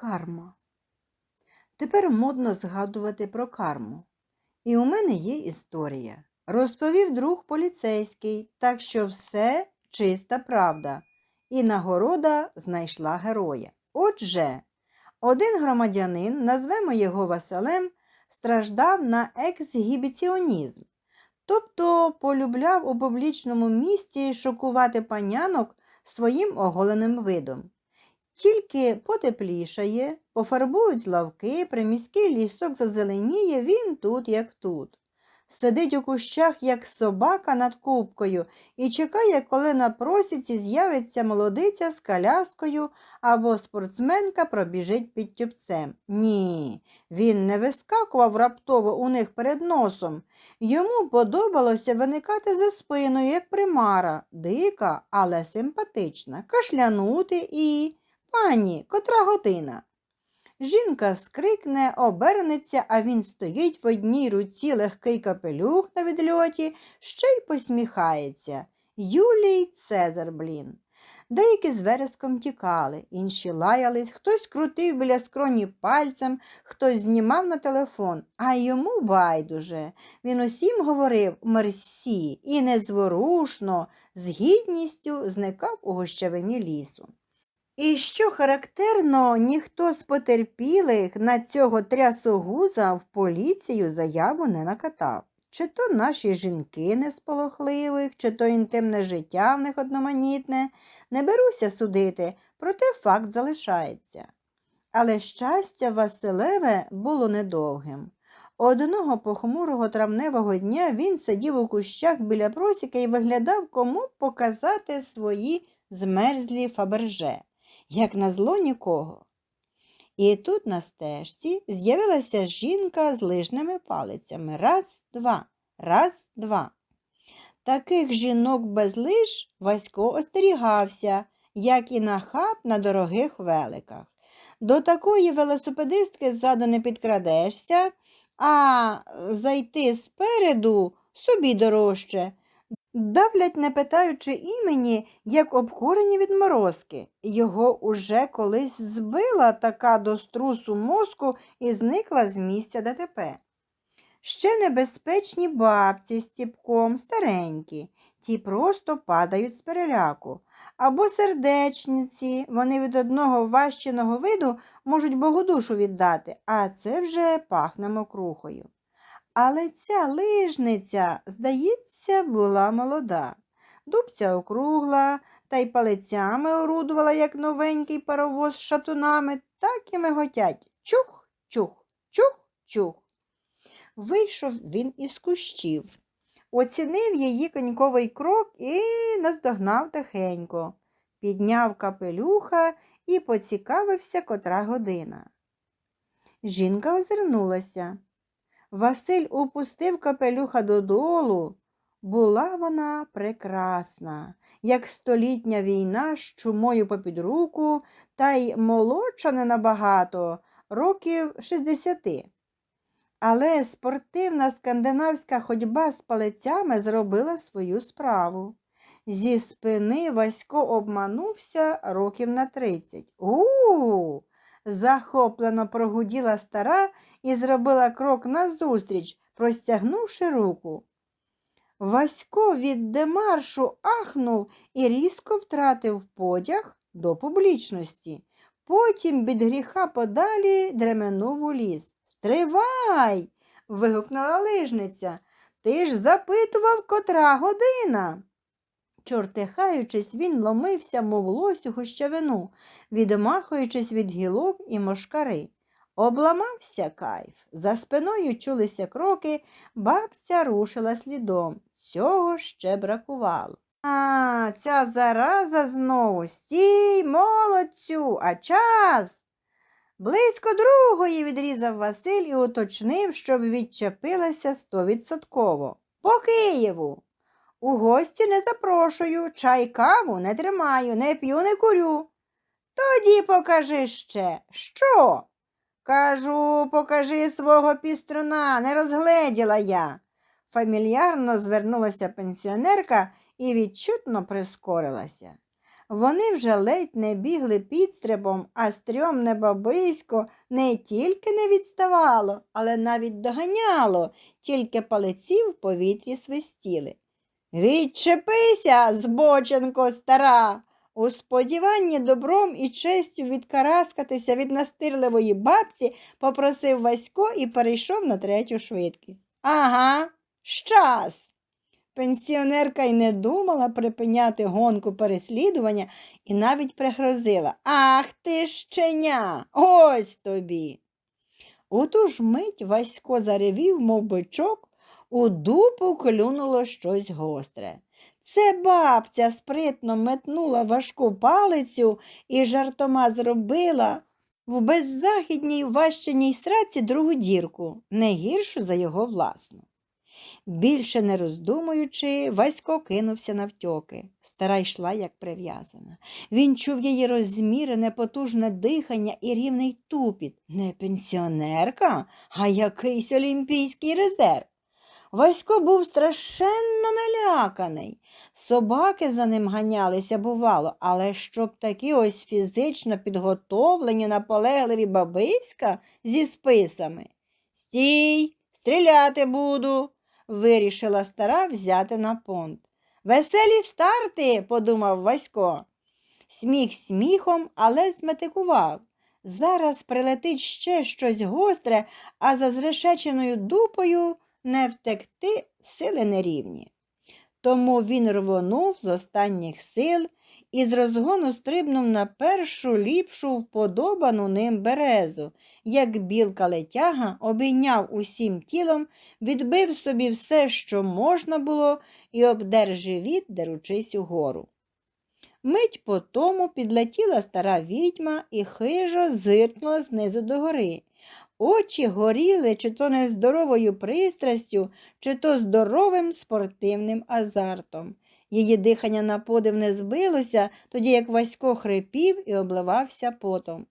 Карма. Тепер модно згадувати про карму. І у мене є історія. Розповів друг поліцейський, так що все чиста правда. І нагорода знайшла героя. Отже, один громадянин, назвемо його Василем, страждав на ексгібіціонізм, тобто полюбляв у публічному місці шокувати панянок своїм оголеним видом. Тільки потеплішає, пофарбують лавки, приміський лісок зазеленіє, він тут, як тут. Сидить у кущах, як собака над кубкою, і чекає, коли на просіці з'явиться молодиця з коляскою або спортсменка пробіжить під тюбцем. Ні, він не вискакував раптово у них перед носом. Йому подобалося виникати за спиною, як примара, дика, але симпатична, кашлянути і. Пані, котра година? Жінка скрикне, обернеться, а він стоїть в одній руці легкий капелюх на відльоті, ще й посміхається. Юлій Цезар, блін. Деякі з вереском тікали, інші лаялись, хтось крутив біля скроні пальцем, хтось знімав на телефон, а йому байдуже. Він усім говорив мерсі і незворушно, з гідністю зникав у гущавині лісу. І що характерно, ніхто з потерпілих на цього трясогуза в поліцію заяву не накатав. Чи то наші жінки несполохливих, чи то інтимне життя в них одноманітне, не беруся судити, проте факт залишається. Але щастя Василеве було недовгим. Одного похмурого травневого дня він сидів у кущах біля просіка і виглядав, кому показати свої змерзлі фаберже як назло нікого. І тут на стежці з'явилася жінка з лижними палицями. Раз, два, раз, два. Таких жінок без лиж Васько остерігався, як і нахаб на дорогих великах. До такої велосипедистки ззаду не підкрадешся, а зайти спереду собі дорожче. Давлять, не питаючи імені, як обкурені відморозки. Його уже колись збила така до струсу мозку і зникла з місця ДТП. Ще небезпечні бабці з ціпком, старенькі, ті просто падають з переляку. Або сердечниці, вони від одного ващеного виду можуть Богодушу віддати, а це вже пахне мокрухою. Але ця лижниця, здається, була молода. Дубця округла та й палицями орудувала, як новенький паровоз з шатунами, так і миготять. Чух, чух, чух, чух. Вийшов він із кущів, оцінив її коньковий крок і наздогнав тихенько, підняв капелюха і поцікавився котра година. Жінка озирнулася. Василь упустив капелюха додолу. Була вона прекрасна, як столітня війна з чумою попід руку, та й молодша не набагато, років 60. Але спортивна скандинавська ходьба з палицями зробила свою справу. Зі спини Васько обманувся років на тридцять. У-у-у! Захоплено прогуділа стара і зробила крок назустріч, простягнувши руку. Васько від демаршу ахнув і різко втратив потяг до публічності. Потім від гріха подалі дременув у ліс. Стривай. вигукнула лижниця. Ти ж запитував, котра година. Чортихаючись, він ломився, мов лось у гущавину, відмахуючись від гілок і мошкари. Обламався кайф. За спиною чулися кроки, бабця рушила слідом. Цього ще бракувало. А, ця зараза знову. Стій, молодцю, а час. Близько другої відрізав Василь і уточнив, щоб відчепилася стовідсотково. По Києву. У гості не запрошую, чай каву не тримаю, не п'ю, не курю. Тоді покажи ще. Що? Кажу, покажи свого піструна, не розгледіла я. Фамільярно звернулася пенсіонерка і відчутно прискорилася. Вони вже ледь не бігли підстрибом, а стрьомне бабисько не тільки не відставало, але навіть доганяло, тільки палиці в повітрі свистіли. Відчепися, збоченко стара, у сподіванні добром і честю відкараскатися від настирливої бабці попросив Васько і перейшов на третю швидкість. Ага, щас. Пенсіонерка й не думала припиняти гонку переслідування і навіть пригрозила. Ах ти щеня, ось тобі. У ту ж мить Васько заревів, мов бичок, у дупу клюнуло щось гостре. Це бабця спритно метнула важку палицю і жартома зробила в беззахідній ващеній сраці другу дірку, не гіршу за його власну. Більше не роздумуючи, Васько кинувся навтьоки. Стара йшла, як прив'язана. Він чув її розмірене, потужне дихання і рівний тупіт. Не пенсіонерка, а якийсь олімпійський резерв. Васько був страшенно наляканий. Собаки за ним ганялися, бувало, але щоб такі ось фізично підготовлені наполегливі бабиська зі списами. Стій, стріляти буду, вирішила стара взяти на понт. Веселі старти, подумав Васько. Сміх сміхом, але зметикував. Зараз прилетить ще щось гостре, а за зрешеченою дупою не втекти сили нерівні. Тому він рвонув з останніх сил і з розгону стрибнув на першу ліпшу вподобану ним березу, як білка летяга обійняв усім тілом, відбив собі все, що можна було, і обдер живіт, деручись угору. Мить по тому підлетіла стара відьма і хижо зиркнула знизу догори. Очі горіли чи то нездоровою пристрастю, чи то здоровим спортивним азартом. Її дихання на подив не збилося, тоді як Васько хрипів і обливався потом.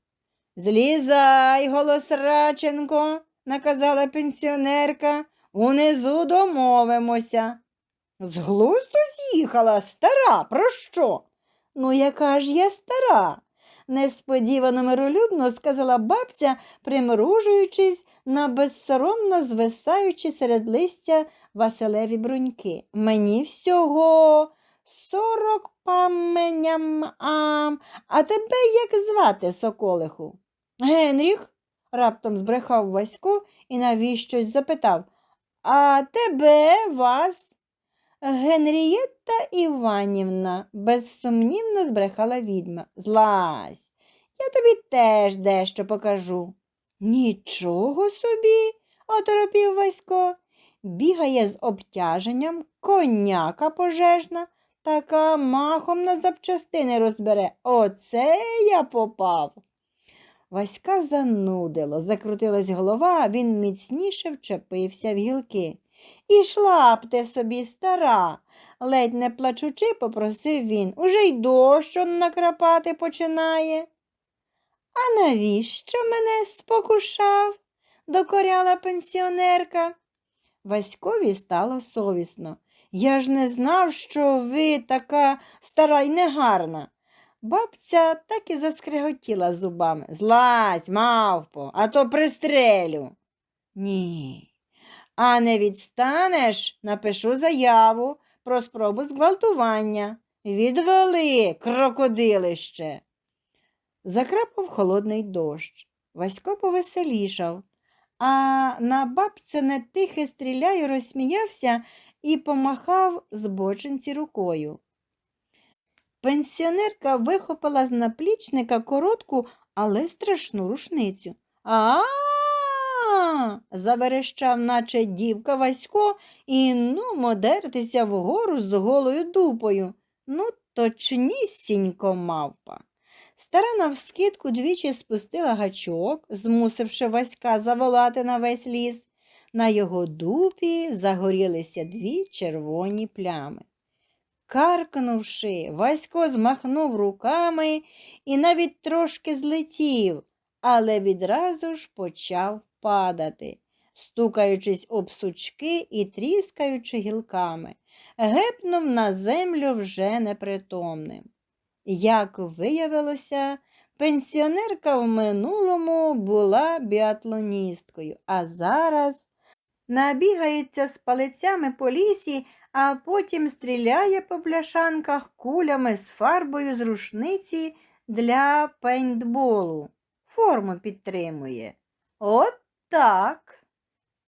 Злізай, голосраченко, наказала пенсіонерка, унизу домовимося. З глузду з'їхала стара, про що? Ну, яка ж я стара? Несподівано миролюбно сказала бабця, примружуючись на безсоромно звисаючи серед листя Василеві бруньки. Мені всього сорок паменям, а, а тебе як звати, соколиху? Генріх, раптом збрехав Васько і навіщось запитав. А тебе вас? Генрієтта Іванівна, безсумнівно збрехала відьма. Злазь, я тобі теж дещо покажу. Нічого собі, оторопів Васько. Бігає з обтяженням, коняка пожежна, така махом на запчастини розбере. Оце я попав. Васька занудило, закрутилась голова, він міцніше вчепився в гілки. Ішла б ти собі стара, ледь не плачучи, попросив він. Уже й дощ накрапати починає. А навіщо мене спокушав? докоряла пенсіонерка. Васькові стало совісно. Я ж не знав, що ви така стара й негарна. Бабця так і заскриготіла зубами. Злазь, мавпо, а то пристрелю. Ні. А не відстанеш, напишу заяву про спробу зґвалтування. Відвали, крокодилище. Закрапав холодний дощ. Васько повеселішав, а на бабцяне тихе стріляю розсміявся і помахав збочинці рукою. Пенсіонерка вихопила з наплічника коротку, але страшну рушницю. А, заверещав, наче дівка Васько, і ну модертися вгору з голою дупою. Ну, точнісінько мавпа. Стара навскидку двічі спустила гачок, змусивши Васька заволати на весь ліс. На його дупі загорілися дві червоні плями. Каркнувши, Васько змахнув руками і навіть трошки злетів, але відразу ж почав падати, стукаючись об сучки і тріскаючи гілками, гепнув на землю вже непритомним. Як виявилося, пенсіонерка в минулому була біатлоністкою, а зараз набігається з палицями по лісі, а потім стріляє по бляшанках кулями з фарбою з рушниці для пейнтболу. Форму підтримує. От так.